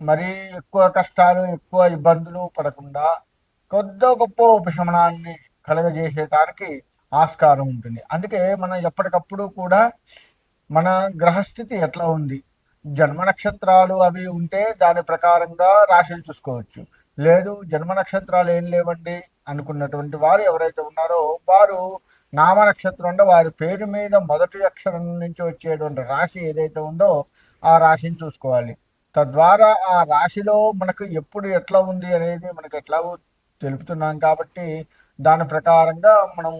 మరీ ఎక్కువ కష్టాలు ఎక్కువ ఇబ్బందులు పడకుండా కొద్ది గొప్ప ఉపశమనాన్ని కలగజేసేటానికి ఆస్కారం ఉంటుంది. అందుకే మనం ఎప్పటికప్పుడు కూడా మన గ్రహస్థితి ఎట్లా ఉంది? జన్మ నక్షత్రాలు అవి ఉంటే దాని ప్రకారంగా రాశులు చూసుకోవచ్చు. లేదు జన్మ నక్షత్రాలు ఏం లేవండి అనుకున్నటువంటి వారు ఎవరైతే ఉన్నారో వారు నామ నక్షత్రం అంటే వారి పేరు మీద మొదటి అక్షరం నుంచి వచ్చేటువంటి రాశి ఏదైతే ఉందో ఆ రాశిని చూసుకోవాలి. తద్వారా ఆ రాశిలో మనకు ఎప్పుడు ఎట్లా ఉంది అనేది మనకు ఎట్లా తెలుపుతున్నాం కాబట్టి దాని ప్రకారంగా మనం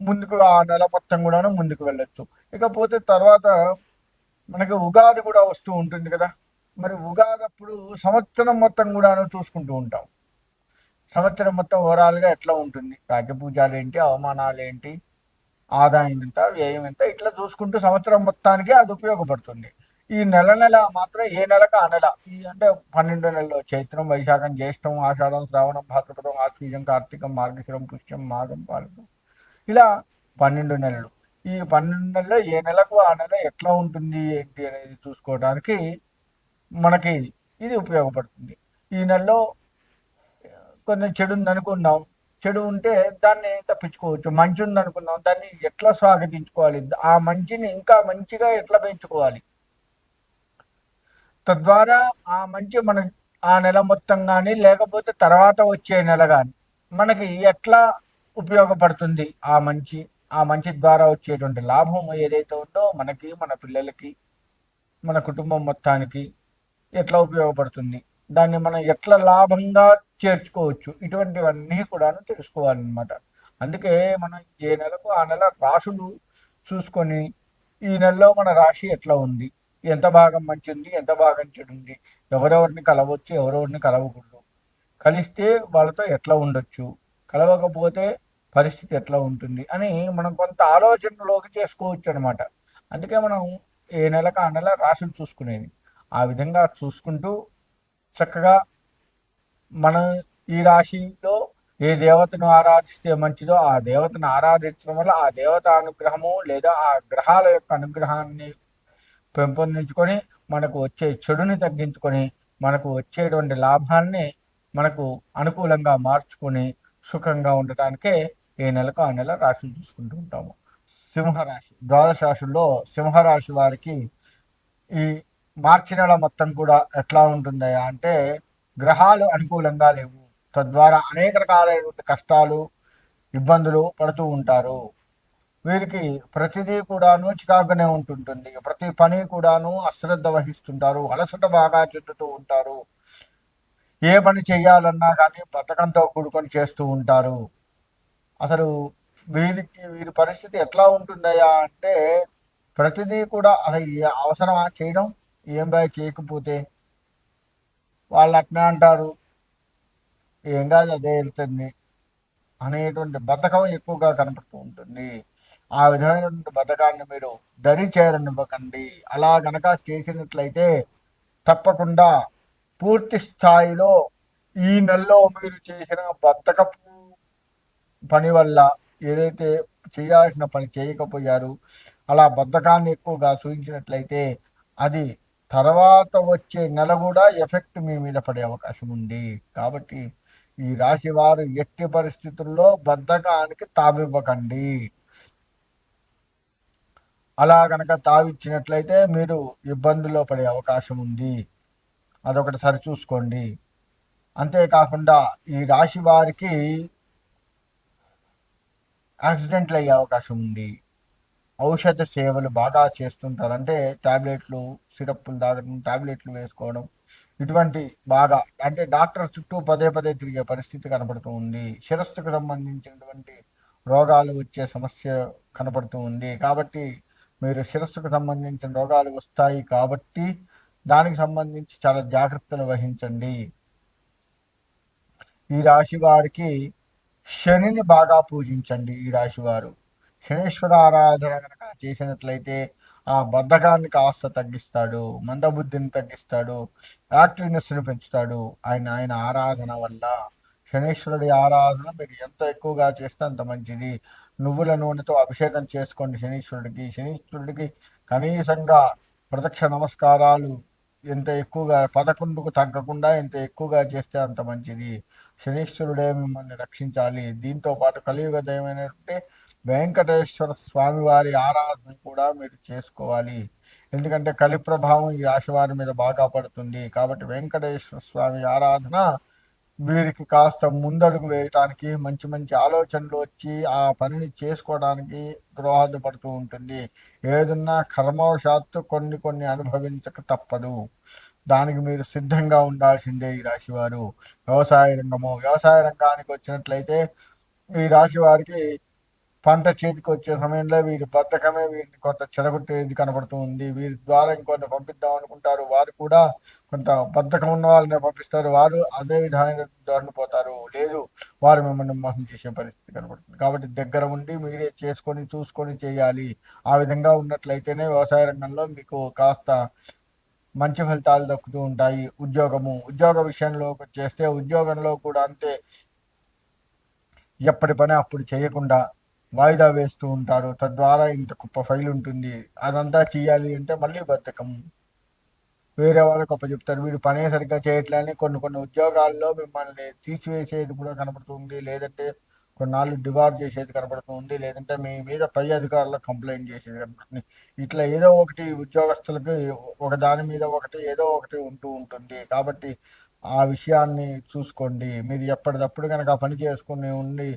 ముందుకు ఆ నెల మొత్తం కూడాను ముందుకు వెళ్ళొచ్చు. ఇకపోతే తర్వాత మనకి ఉగాది కూడా వస్తూ ఉంటుంది కదా. మరి ఉగాది అప్పుడు సంవత్సరం మొత్తం కూడాను చూసుకుంటూ ఉంటాం. సంవత్సరం మొత్తం ఓవరాల్గా ఎట్లా ఉంటుంది? రాజ్యపూజాలు ఏంటి? అవమానాలు ఏంటి? ఆదాయం ఎంత? వ్యయం ఎంత? ఇట్లా చూసుకుంటూ సంవత్సరం మొత్తానికి అది ఉపయోగపడుతుంది. ఈ నెల నెల మాత్రం ఏ నెలకు ఆ నెల. ఈ అంటే పన్నెండు నెలలు చైత్రం వైశాఖం జ్యేష్టం ఆషాఢం శ్రావణం భాద్రపదం ఆశ్వీజం కార్తీకం మార్గశిరం పుష్యం మాఘం పాలకం. ఇలా పన్నెండు నెలలు. ఈ పన్నెండు నెలల్లో ఏ నెలకు ఆ నెల ఎట్లా ఉంటుంది ఏంటి అనేది చూసుకోవడానికి మనకి ఇది ఉపయోగపడుతుంది. ఈ నెలలో కొంచెం చెడు ఉంది చెడు ఉంటే దాన్ని తప్పించుకోవచ్చు. మంచి ఉంది అనుకుందాం దాన్ని ఎట్లా స్వాగతించుకోవాలి? ఆ మంచిని ఇంకా మంచిగా ఎట్లా పెంచుకోవాలి? తద్వారా ఆ మంచి మన ఆ నెల మొత్తం కానీ లేకపోతే తర్వాత వచ్చే నెల కానీ మనకి ఎట్లా ఉపయోగపడుతుంది ఆ మంచి ఆ మంచి ద్వారా వచ్చేటువంటి లాభం ఏదైతే ఉందో మనకి మన పిల్లలకి మన కుటుంబం మొత్తానికి ఎట్లా ఉపయోగపడుతుంది దాన్ని మనం ఎట్లా లాభంగా చేర్చుకోవచ్చు ఇటువంటివన్నీ కూడా తెలుసుకోవాలన్నమాట. అందుకే మనం ఏ నెలకు ఆ నెల రాసులు చూసుకొని ఈ నెలలో మన రాశి ఎట్లా ఉంది ఎంత భాగం మంచి ఉంది ఎంత భాగం చెడు ఉంది ఎవరెవరిని కలవచ్చు ఎవరెవరిని కలవకూడదు. కలిస్తే వాళ్ళతో ఎట్లా ఉండొచ్చు? కలవకపోతే పరిస్థితి ఎట్లా ఉంటుంది? అని మనం కొంత ఆలోచనలోకి చేసుకోవచ్చు అనమాట అందుకే మనం ఏ నెలకు ఆ నెల రాశులు చూసుకునేది. ఆ విధంగా చూసుకుంటూ చక్కగా మన ఈ రాశిలో ఏ దేవతను ఆరాధిస్తే మంచిదో ఆ దేవతను ఆరాధించడం వల్ల ఆ దేవత అనుగ్రహము లేదా ఆ గ్రహాల యొక్క అనుగ్రహాన్ని పెంపొందించుకొని మనకు వచ్చే చెడుని తగ్గించుకొని మనకు వచ్చేటువంటి లాభాన్ని మనకు అనుకూలంగా మార్చుకొని సుఖంగా ఉండటానికే ఏ నెలకు ఆ నెల రాశులు చూసుకుంటూ ఉంటాము. సింహరాశి ద్వాదశ రాశుల్లో సింహరాశి వారికి ఈ మార్చి నెల మొత్తం కూడా ఎట్లా ఉంటుందయా అంటే గ్రహాలు అనుకూలంగా లేవు. తద్వారా అనేక రకాలైనటువంటి కష్టాలు ఇబ్బందులు పడుతూ ఉంటారు. వీరికి ప్రతిదీ కూడాను చికాకునే ఉంటుంటుంది. ప్రతి పని కూడాను అశ్రద్ధ వహిస్తుంటారు. అలసట బాగా చెందుతూ ఉంటారు. ఏ పని చేయాలన్నా కానీ బతకంతో కూడుకొని చేస్తూ ఉంటారు. అసలు వీరికి వీరి పరిస్థితి ఎట్లా ఉంటుందయ్యా అంటే ప్రతిదీ కూడా అసలు అవసరమా చేయడం? ఏం బాయ్ చేయకపోతే? వాళ్ళు అట్లా అంటారు. ఏం కాదు అదే వెళ్తుంది అనేటువంటి బతకం ఎక్కువగా కనపడుతూ ఉంటుంది. ఆ విధమైనటువంటి బతకాన్ని మీరు దరి చేరనివ్వకండి. అలా గనక చేసినట్లయితే తప్పకుండా పూర్తి స్థాయిలో ఈ నెలలో మీరు చేసిన బతకపు పని వల్ల ఏదైతే చేయాల్సిన పని చేయకపోయారు అలా బద్ధకాన్ని ఎక్కువగా చూపించినట్లయితే అది తర్వాత వచ్చే నెల కూడా ఎఫెక్ట్ మీ మీద పడే అవకాశం ఉంది. కాబట్టి ఈ రాశి వారు ఎట్టి పరిస్థితుల్లో బద్ధకానికి తావివ్వకండి. అలా కనుక తావిచ్చినట్లయితే మీరు ఇబ్బందుల్లో పడే అవకాశం ఉంది. అదొకటి సరిచూసుకోండి. అంతేకాకుండా ఈ రాశి వారికి యాక్సిడెంట్లు అయ్యే అవకాశం ఉంది. ఔషధ సేవలు బాగా చేస్తుంటారు. అంటే సిరప్లు తాగడం టాబ్లెట్లు వేసుకోవడం ఇటువంటి బాగా అంటే డాక్టర్ చుట్టూ పదే పదే తిరిగే పరిస్థితి కనపడుతూ ఉంది. శిరస్సుకు సంబంధించినటువంటి రోగాలు వచ్చే సమస్య కనపడుతూ ఉంది. కాబట్టి మీరు శిరస్సుకు సంబంధించిన రోగాలు వస్తాయి కాబట్టి దానికి సంబంధించి చాలా జాగ్రత్తలు వహించండి. ఈ రాశి వారికి శనిని బాగా పూజించండి. ఈ రాశి వారు శనేశ్వర ఆరాధన కనుక చేసినట్లయితే ఆ బద్ధకాన్ని కాస్త తగ్గిస్తాడు మందబుద్ధిని తగ్గిస్తాడు యాక్టివ్నెస్ని పెంచుతాడు. ఆయన ఆయన ఆరాధన వల్ల శనేశ్వరుడి ఆరాధన మీరు ఎంత ఎక్కువగా చేస్తే అంత మంచిది. నువ్వుల నూనెతో అభిషేకం చేసుకోండి శనీశ్వరుడికి. శనీశ్వరుడికి కనీసంగా ప్రదక్ష నమస్కారాలు ఎంత ఎక్కువగా పదకొండుకు తగ్గకుండా ఎంత ఎక్కువగా చేస్తే అంత మంచిది. శనీశ్వరుడే మిమ్మల్ని రక్షించాలి. దీంతో పాటు కలియుగ దైవమైనటువంటి వెంకటేశ్వర స్వామి వారి ఆరాధన కూడా మీరు చేసుకోవాలి. ఎందుకంటే కలి ప్రభావం ఈ రాశి వారి మీద బాగా పడుతుంది. కాబట్టి వెంకటేశ్వర స్వామి ఆరాధన వీరికి కాస్త ముందడుగు వేయటానికి మంచి మంచి ఆలోచనలు వచ్చి ఆ పనిని చేసుకోవడానికి దోహదపడుతూ ఉంటుంది. ఏదన్నా కర్మవశాత్తు కొన్ని కొన్ని అనుభవించక తప్పదు. దానికి మీరు సిద్ధంగా ఉండాల్సిందే ఈ రాశివారు. వ్యవసాయ రంగము వ్యవసాయ రంగానికి వచ్చినట్లయితే ఈ రాశి వారికి పంట చేతికి వచ్చే సమయంలో వీరి బద్ధకమే వీరిని కొంత చెడగొట్టేది కనబడుతూ ఉంది వీరి ద్వారా ఇంకొంత పంపిద్దాం అనుకుంటారు. వారు కూడా కొంత బద్ధకం ఉన్న వాళ్ళని పంపిస్తారు. వారు అదే విధమైన ధోరణి పోతారు. లేదు వారు మిమ్మల్ని మోసం చేసే పరిస్థితి కనబడుతుంది. కాబట్టి దగ్గర ఉండి మీరే చేసుకొని చూసుకొని చేయాలి. ఆ విధంగా ఉన్నట్లయితేనే వ్యవసాయ రంగంలో మీకు కాస్త మంచి ఫలితాలు దక్కుతూ ఉంటాయి. ఉద్యోగము ఉద్యోగ విషయంలో చేస్తే ఉద్యోగంలో కూడా అంతే. ఎప్పటి పని అప్పుడు చేయకుండా వాయిదా వేస్తూ ఉంటారు తద్వారా ఇంత గొప్ప ఫైల్ ఉంటుంది. అదంతా చేయాలి అంటే మళ్ళీ బద్ధకం వేరే వాళ్ళకి గొప్ప చెప్తారు. వీడు పనే సరిగ్గా చేయట్లేని కొన్ని కొన్ని ఉద్యోగాల్లో మిమ్మల్ని తీసివేసేది కూడా కనపడుతుంది. లేదంటే కొన్నాళ్ళు డివార్డ్ చేసేది కనపడుతుంది. లేదంటే మీ మీద పై అధికారులకు కంప్లైంట్ చేసేది కనపడుతుంది. ఇట్లా ఏదో ఒకటి ఉద్యోగస్తులకి ఒక దాని మీద ఒకటి ఏదో ఒకటి ఉంటూ ఉంటుంది. కాబట్టి ఆ విషయాన్ని చూసుకోండి. మీరు ఎప్పటికప్పుడు కనుక పని చేసుకుని ఉండి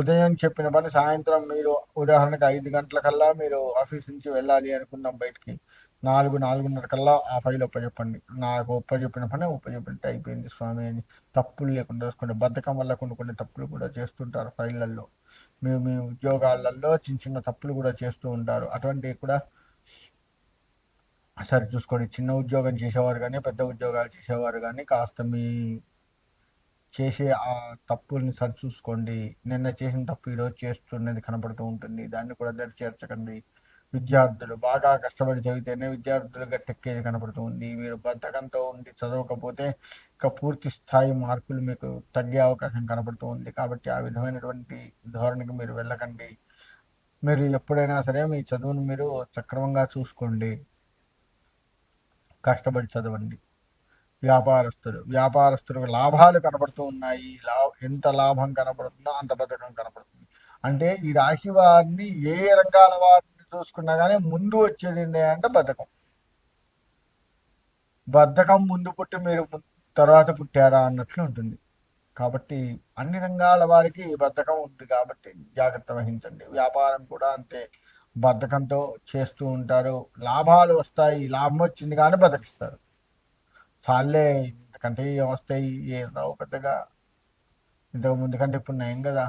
ఉదయం చెప్పిన పని సాయంత్రం మీరు ఉదాహరణకు ఐదు గంటల కల్లా మీరు ఆఫీస్ నుంచి వెళ్ళాలి అనుకున్నాం బయటికి. నాలుగు నాలుగున్నర కల్లా ఆ ఫైల్ ఒప్పచెప్పండి నాకు ఒప్పచెప్పిన పని ఒప్పచెప్పినట్టు అయిపోయింది స్వామి అని. తప్పులు లేకుండా కొన్ని బద్ధకం వల్ల కొన్ని కొన్ని తప్పులు కూడా చేస్తుంటారు ఫైళ్ళల్లో. మేము మీ ఉద్యోగాలలో చిన్న చిన్న తప్పులు కూడా చేస్తూ ఉంటారు. అటువంటివి కూడా సరి చూసుకోండి. చిన్న ఉద్యోగం చేసేవారు కానీ పెద్ద ఉద్యోగాలు చేసేవారు కానీ కాస్త మీ చేసే ఆ తప్పుల్ని సరిచూసుకోండి. నిన్న చేసిన తప్పు ఈరోజు చేస్తున్నది కనపడుతూ ఉంటుంది. దాన్ని కూడా దరి చేర్చకండి. విద్యార్థులు బాగా కష్టపడి చదివితేనే విద్యార్థులు గట్టెక్కేది కనపడుతుంది మీరు బద్ధకంతో ఉండి చదవకపోతే ఇక పూర్తి స్థాయి మార్కులు మీకు తగ్గే అవకాశం కనపడుతూ ఉంది. కాబట్టి ఆ విధమైనటువంటి ధోరణికి మీరు వెళ్ళకండి. మీరు ఎప్పుడైనా సరే మీ చదువును మీరు సక్రమంగా చూసుకోండి. కష్టపడి చదవండి. వ్యాపారస్తులు వ్యాపారస్తులకు లాభాలు కనబడుతూ ఉన్నాయి. లా ఎంత లాభం కనబడుతుందో అంత బద్ధకం కనబడుతుంది అంటే ఈ రాశి వారిని ఏ రంగాల వారిని చూసుకున్నా కానీ ముందు వచ్చేది అంటే బద్ధకం. బద్ధకం ముందు పుట్టి మీరు తర్వాత పుట్టారా అన్నట్లు ఉంటుంది. కాబట్టి అన్ని రంగాల వారికి బద్ధకం ఉంది కాబట్టి జాగ్రత్త వహించండి. వ్యాపారం కూడా అంతే. బద్ధకంతో చేస్తూ ఉంటారు. లాభాలు వస్తాయి. లాభం వచ్చింది కానీ బతకిస్తారు. చాలే ఇంతకంటే ఏం వస్తాయి ఏం రావు పెద్దగా ఇంతకు ముందు కంటే ఇప్పుడు నయం కదా.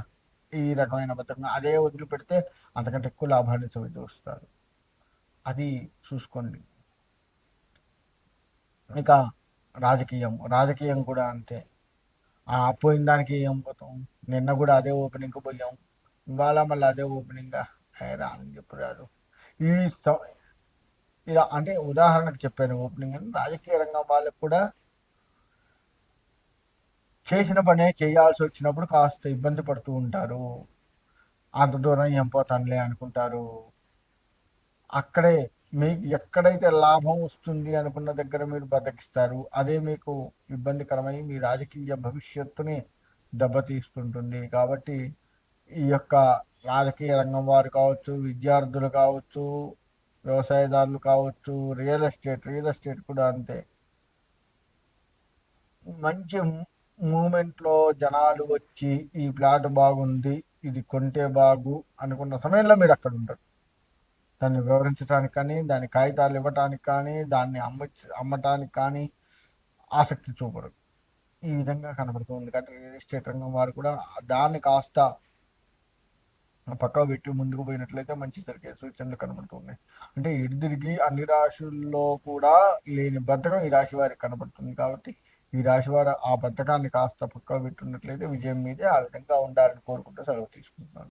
ఈ రకమైన బతకం అదే వదిలిపెడితే అంతకంటే ఎక్కువ లాభాన్ని చూస్తారు అది చూసుకోండి. ఇక రాజకీయం రాజకీయం కూడా అంతే. ఆ పోయిన దానికి ఏం పోతాం? నిన్న కూడా అదే ఓపెనింగ్ పోయాం. ఇవాళ మళ్ళీ అదే ఓపెనింగ్ రాని చెప్పు రాదు ఈ ఇలా అంటే ఉదాహరణకు చెప్పాను ఓపెనింగ్ అని. రాజకీయ రంగం వాళ్ళకు కూడా చేసిన పనే చేయాల్సి వచ్చినప్పుడు కాస్త ఇబ్బంది పడుతూ ఉంటారు. అంత దూరం ఏం పోతానులే అనుకుంటారు. అక్కడే మీకు ఎక్కడైతే లాభం వస్తుంది అనుకున్న దగ్గర మీరు బతికిస్తారు. అదే మీకు ఇబ్బందికరమై మీ రాజకీయ భవిష్యత్తుని దెబ్బతీస్తుంటుంది. కాబట్టి ఈ యొక్క రాజకీయ రంగం వారు కావచ్చు విద్యార్థులు కావచ్చు వ్యవసాయదారులు కావచ్చు రియల్ ఎస్టేట్ రియల్ ఎస్టేట్ కూడా అంతే. మంచి మూమెంట్లో జనాలు వచ్చి ఈ ప్లాట్ బాగుంది ఇది కొంటే బాగు అనుకున్న సమయంలో మీరు అక్కడ ఉంటారు. దాన్ని వివరించడానికి కానీ దాని కాగితాలు ఇవ్వటానికి కానీ దాన్ని అమ్మ అమ్మటానికి కానీ ఆసక్తి చూపరు. ఈ విధంగా కనబడుతుంది. ఎందుకంటే రియల్ ఎస్టేట్ రంగం వారు కూడా దాన్ని కాస్త పక్క పెట్టి ముందుకు పోయినట్లయితే మంచి జరిగే సూచనలు కనబడుతున్నాయి. అంటే ఇద్దరికి అన్ని రాశుల్లో కూడా లేని బద్ధకం ఈ రాశి వారికి కనబడుతుంది కాబట్టి ఈ రాశి వారు ఆ బద్ధకాన్ని కాస్త పక్క పెట్టున్నట్లయితే విజయం మీదే ఆ విధంగా ఉండాలని కోరుకుంటూ సెలవు తీసుకుంటున్నాను.